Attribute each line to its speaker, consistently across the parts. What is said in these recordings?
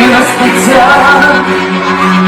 Speaker 1: не спиться.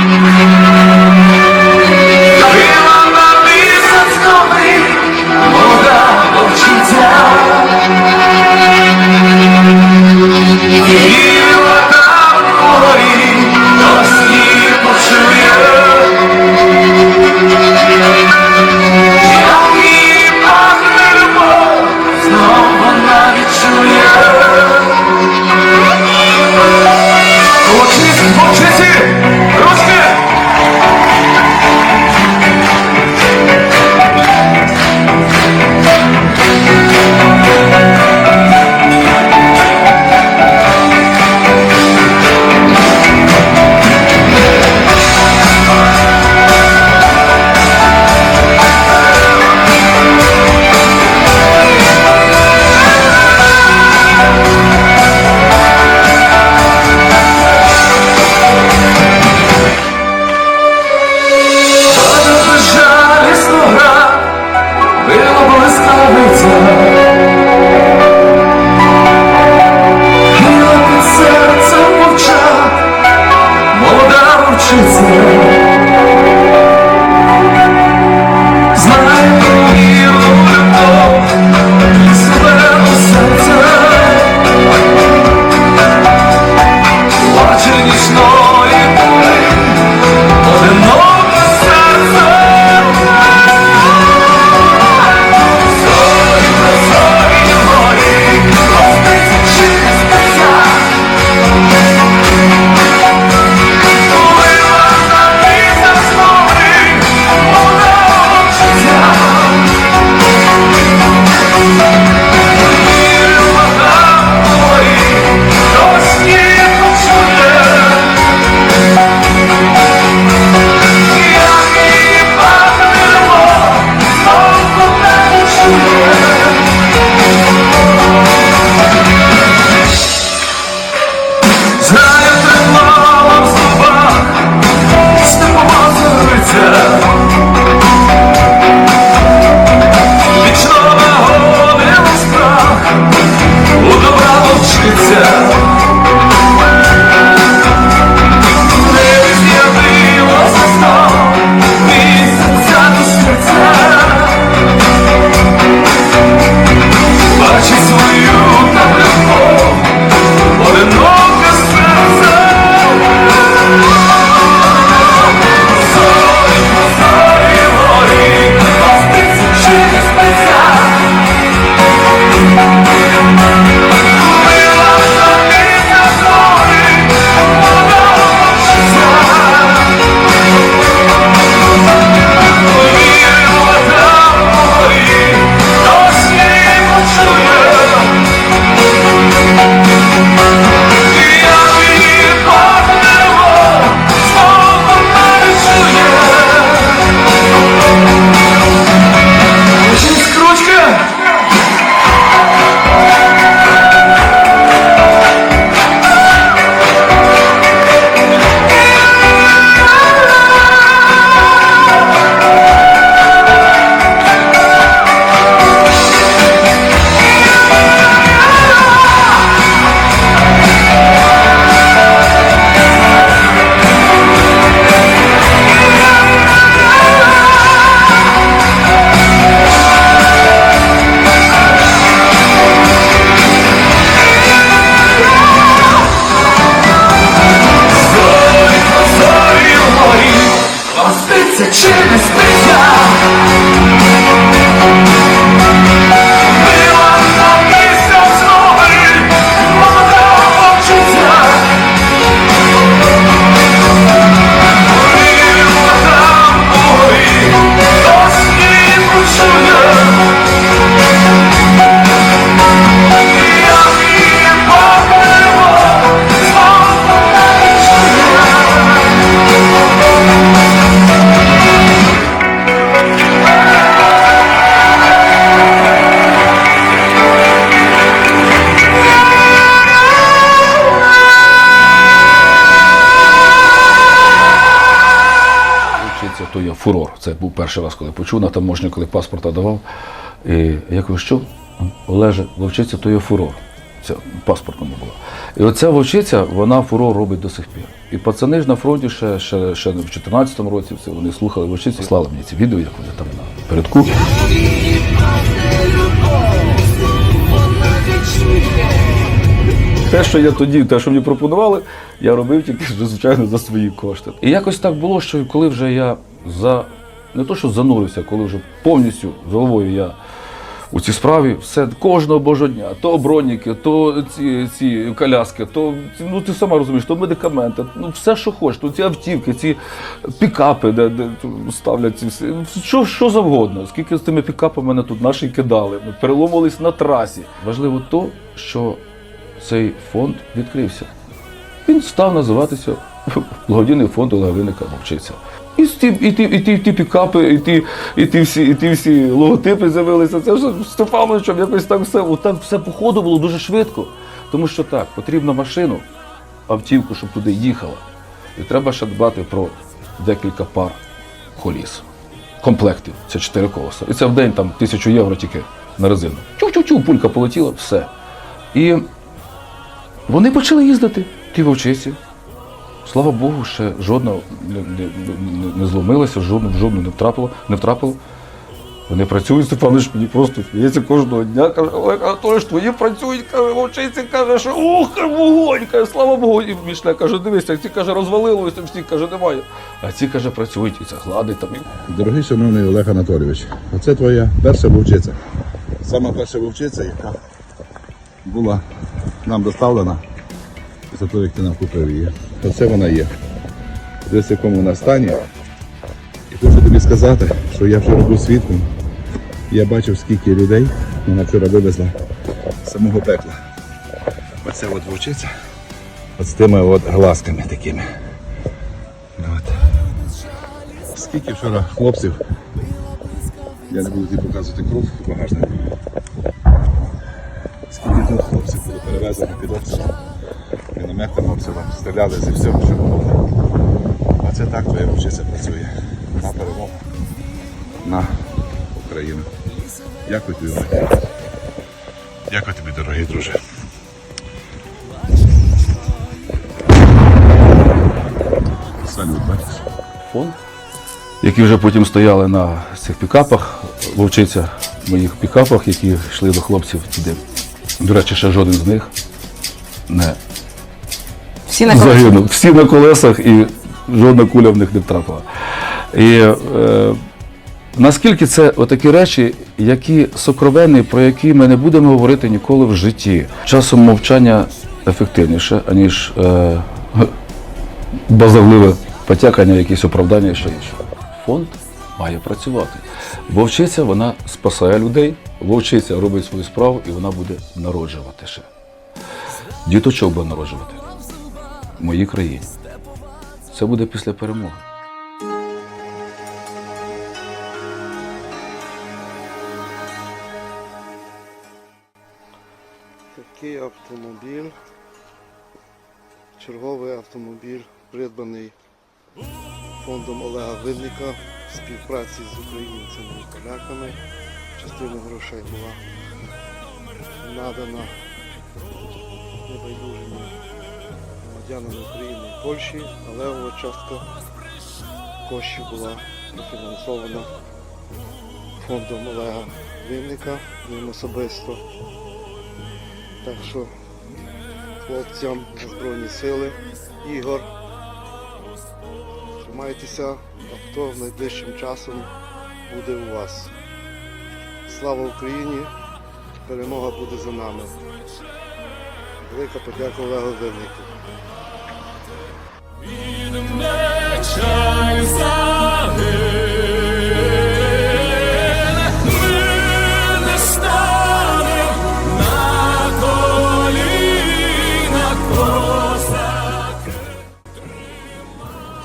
Speaker 2: Фурор. Це був перший раз, коли почув на таможню, коли паспорта давав. І я кажу, що? Олеже, вовчиця, то є фурор. Це паспортному була. І оця вовчиця, вона фурор робить до сих пір. І пацани ж на фронті ще, ще, ще в 2014 році все, вони слухали вовчиці, слали мені ці відео, як вони там на передку. Те, що я тоді, те, що мені пропонували, я робив тільки звичайно за свої кошти. І якось так було, що коли вже я за не то, що занурився, коли вже повністю з головою я у цій справі, все кожного божого дня, то броніки, то ці, ці коляски, то ну ти сама розумієш, то медикаменти, ну все, що хочеш, то ці автівки, ці пікапи, де, де ставлять ці всі, що, що завгодно. Скільки з тими пікапами мене тут наші кидали, ми переломились на трасі. Важливо то, що цей фонд відкрився. Він став називатися Благодійний фонд Олега Винника Мовчиця. І, ті, і, ті, і, ті, і ті пікапи, і ті, і, ті всі, і ті всі логотипи з'явилися. Це вже з Стефановичем якось так все. От так все по ходу було дуже швидко. Тому що так, потрібно машину, автівку, щоб туди їхала. І треба ще дбати про декілька пар коліс. Комплектів. Це чотири колеса. І це в день там тисячу євро тільки на резину. Чув-чув-чув, пулька полетіла, все. І вони почали їздити, ті вовчиці. Слава Богу, ще жодна не, зломилася, жодну, жодну не втрапило, не втрапило. Вони працюють, Степанович мені просто сміється кожного дня. Каже, Олег Анатолійович, твої працюють, каже, вовчиці, каже, що ух, вогонь, каже, слава Богу. І Мішля каже, дивися, ці каже, розвалилося, всі каже, немає. А ці каже, працюють, і це гладить там.
Speaker 3: Дорогий шановний Олег Анатолійович, оце твоя перша вовчиця. Сама перша вовчиця, яка була нам доставлена після того, як ти нам купив її. Оце вона є. Десь в якому вона стані. І хочу тобі сказати, що я вчора був свідком. Я бачив, скільки людей вона вчора вивезла з самого пекла. Оце от вовчиця. От з тими от глазками такими. От. Скільки вчора хлопців, я не буду тобі показувати кров в багажнику. Скільки тут хлопців було перевезено під обстрілом, мінометним обстрілом, стріляли зі всього, що було. А це так твоя вчиця працює. На перемогу. На Україну. Дякую тобі, Матір. Дякую тобі, дорогий друже. Салют, бачиш?
Speaker 2: фонд, які вже потім стояли на цих пікапах, вовчиця в моїх пікапах, які йшли до хлопців туди. До речі, ще жоден з них не
Speaker 4: Всі на колесі.
Speaker 2: загинув. Всі на колесах і жодна куля в них не втрапила. І е, наскільки це отакі речі, які сокровенні, про які ми не будемо говорити ніколи в житті. Часом мовчання ефективніше, аніж е, базовливе потякання, якісь оправдання і що інше. Фонд має працювати. Вовчиця вона спасає людей, вовчиця робить свою справу і вона буде народжувати ще. Діточок буде народжувати в моїй країні. Це буде після перемоги.
Speaker 5: Такий автомобіль. Черговий автомобіль, придбаний фондом Олега Винника в співпраці з українцями і поляками. Частина грошей була надана небайдужими громадянами України і Польщі, а левова частка коштів була профінансована фондом Олега Винника, ним особисто. Так що хлопцям Збройні сили, Ігор, тримайтеся, авто найближчим часом буде у вас. Слава Україні! Перемога буде за нами. Велика подяка Олегу Виннику.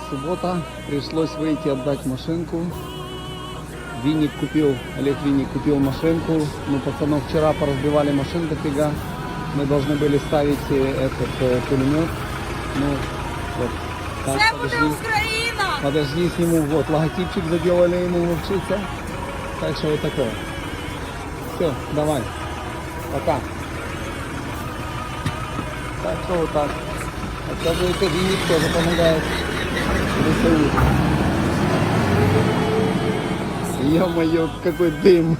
Speaker 6: Суббота, пришлось выйти отдать машинку. Винник купил, Олег Винник купил машинку. Мы пацанов вчера поразбивали машин дофига. Мы должны были ставить э, этот э, пулемет. Ну, вот.
Speaker 4: Це буде Україна!
Speaker 6: подожди, сниму. Вот, логотипчик заделали ему вовчица. Так что вот такое. Все, давай. Пока. Так что вот так. Оказывается, Винник тоже помогает. Ё-моё, какой дым.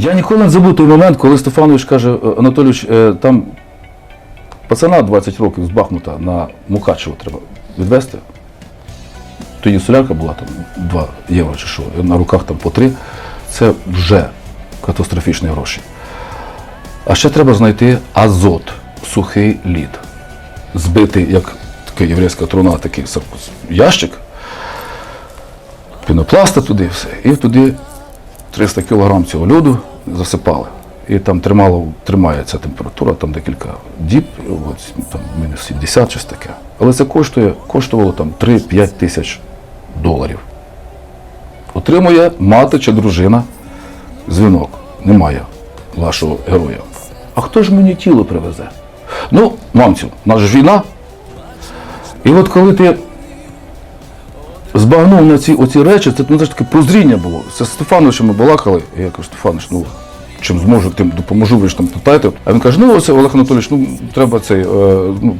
Speaker 2: Я ніколи не забув той момент, коли Стефанович каже, «Е, Анатолійович, е, там пацана 20 років з Бахмута на Мукачево треба відвезти. Тоді солярка була там 2 євро чи що, на руках там по 3. Це вже катастрофічні гроші. А ще треба знайти азот, сухий лід. Збитий, як така єврейська труна, такий ящик, пінопласта туди все. І туди 300 кг цього льоду засипали. І там тримало, тримається температура, там декілька діб, от, там мінус 70 щось таке. Але це коштує, коштувало там 3-5 тисяч доларів. Отримує мати чи дружина дзвінок. Немає вашого героя. А хто ж мені тіло привезе? Ну, мамцю, у нас ж війна. І от коли ти збагнув на ці оці речі, це ну, таке прозріння було. Це з Стефановичем ми балакали. І я кажу, Стефанович, ну чим зможу, тим допоможу, ви ж там питаєте. А він каже, ну оце Олег Анатолійович, ну треба цей, е, ну,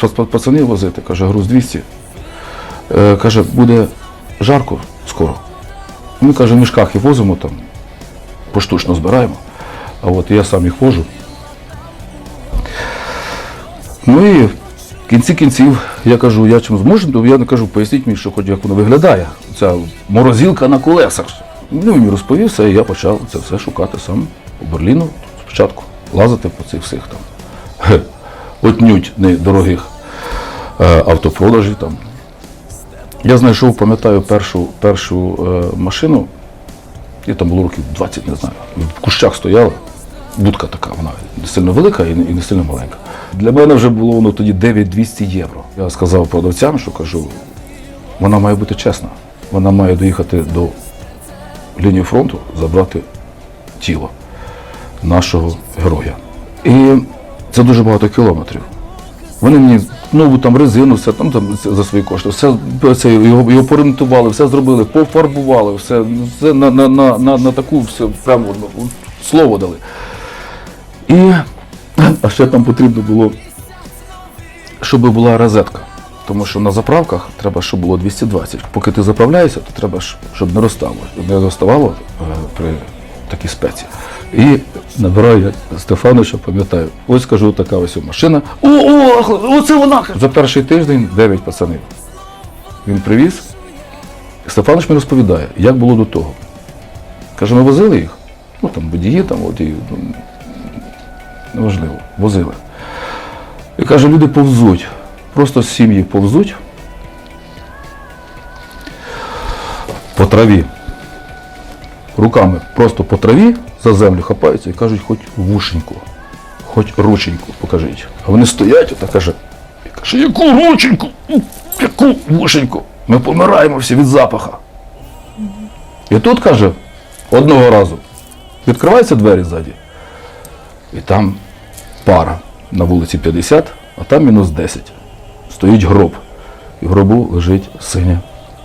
Speaker 2: па- па- пацанів возити, каже, груз 200. Е, каже, буде жарко скоро. Ми каже, в мішках їх возимо там, поштучно збираємо. А от я сам їх вожу. Ну і кінці кінців я кажу, я чим зможу, то я не кажу, поясніть мені, що хоч як воно виглядає. Ця морозилка на колесах. Ну, він розповів все, і я почав це все шукати сам по Берліну спочатку, лазити по цих всіх там ге, отнють недорогих е, автопродажів там. Я знайшов, пам'ятаю, першу, першу е, машину, і там було років 20, не знаю. В кущах стояла. Будка така, вона не сильно велика і не, сильно маленька. Для мене вже було воно тоді 9200 євро. Я сказав продавцям, що кажу, вона має бути чесна. Вона має доїхати до лінії фронту, забрати тіло нашого героя. І це дуже багато кілометрів. Вони мені нову там резину, все там, там за свої кошти, все це, його, його поремонтували, все зробили, пофарбували, все, все на, на, на, на, на таку все прямо ну, слово дали. І а ще там потрібно було, щоб була розетка. Тому що на заправках треба, щоб було 220. Поки ти заправляєшся, то треба, щоб не розставало, не розставало е, при такій спеці. І набираю я Стефановича, пам'ятаю, ось кажу, така ось машина. О, о, оце вона! За перший тиждень 9 пацанів. Він привіз. Стефанович мені розповідає, як було до того. Каже, ми возили їх. Ну там водії, там водії, ну, неважливо, возили. І каже, люди повзуть. Просто сім'ї повзуть по траві. Руками просто по траві за землю хапаються і кажуть, хоч вушеньку, хоч рученьку покажіть. А вони стоять отак каже. І каже, яку рученьку? Ну, Яку вушеньку? Ми помираємо всі від запаха. І тут каже, одного разу відкриваються двері ззаді, і там пара на вулиці 50, а там мінус 10. Стоїть гроб. І в гробу лежить синє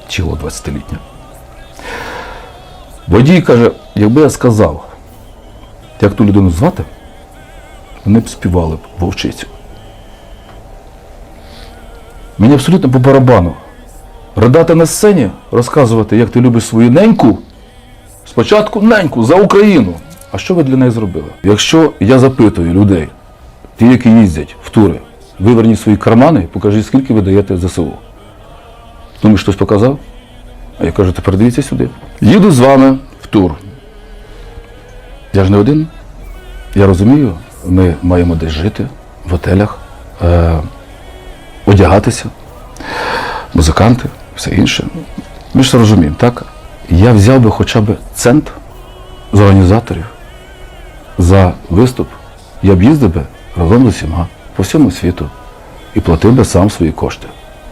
Speaker 2: тіло 20-літнє. Водій каже, якби я сказав, як ту людину звати, вони б співали б вовчицю. Мені абсолютно по барабану. Ридати на сцені, розказувати, як ти любиш свою неньку, спочатку неньку за Україну. А що ви для неї зробили? Якщо я запитую людей, ті, які їздять в тури, виверніть свої кармани покажіть, скільки ви даєте ЗСУ. Думаєш, хтось показав? А я кажу, тепер дивіться сюди. Їду з вами в тур. Я ж не один. Я розумію, ми маємо десь жити в готелях, е, одягатися, музиканти, все інше. Ми ж це розуміємо, так? Я взяв би хоча б цент з організаторів за виступ. Я б їздив би разом з усіма по всьому світу і платив би сам свої кошти.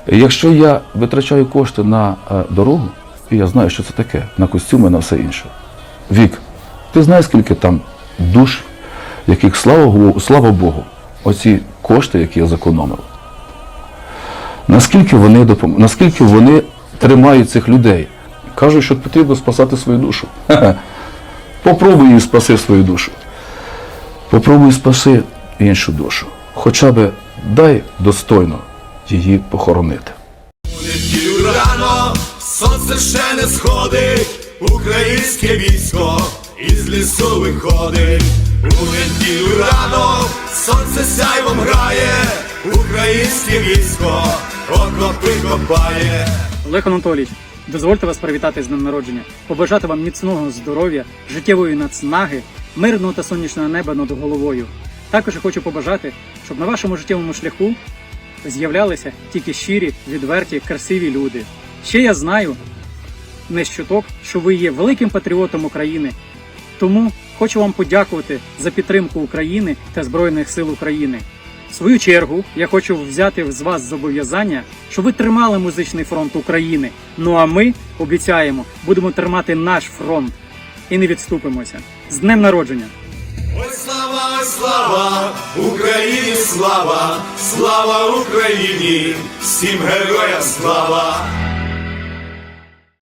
Speaker 2: Якщо я витрачаю кошти на е, дорогу, і я знаю, що це таке, на костюми, на все інше. Вік, ти знаєш, скільки там душ, яких слава, слава Богу, оці кошти, які я зекономив. Наскільки вони допом... наскільки вони тримають цих людей? Кажуть, що потрібно спасати свою душу. Попробуй і спаси свою душу. Попробуй спаси іншу душу. Хоча б дай достойно її похоронити.
Speaker 7: неділю рано, сонце ще не сходить, українське військо із лісу виходить. У неділю рано сонце сяйвом грає, українське військо окопи копає.
Speaker 8: Олег Анатолійович, дозвольте вас привітати з днем народження, побажати вам міцного здоров'я, життєвої нацнаги, мирного та сонячного неба над головою. Також хочу побажати, щоб на вашому життєвому шляху з'являлися тільки щирі, відверті, красиві люди. Ще я знаю не щоток, що ви є великим патріотом України. Тому хочу вам подякувати за підтримку України та Збройних сил України. В свою чергу я хочу взяти з вас зобов'язання, що ви тримали музичний фронт України. Ну а ми обіцяємо, будемо тримати наш фронт і не відступимося. З днем народження!
Speaker 7: Слава, слава, Україні слава, слава Україні, всім героям слава.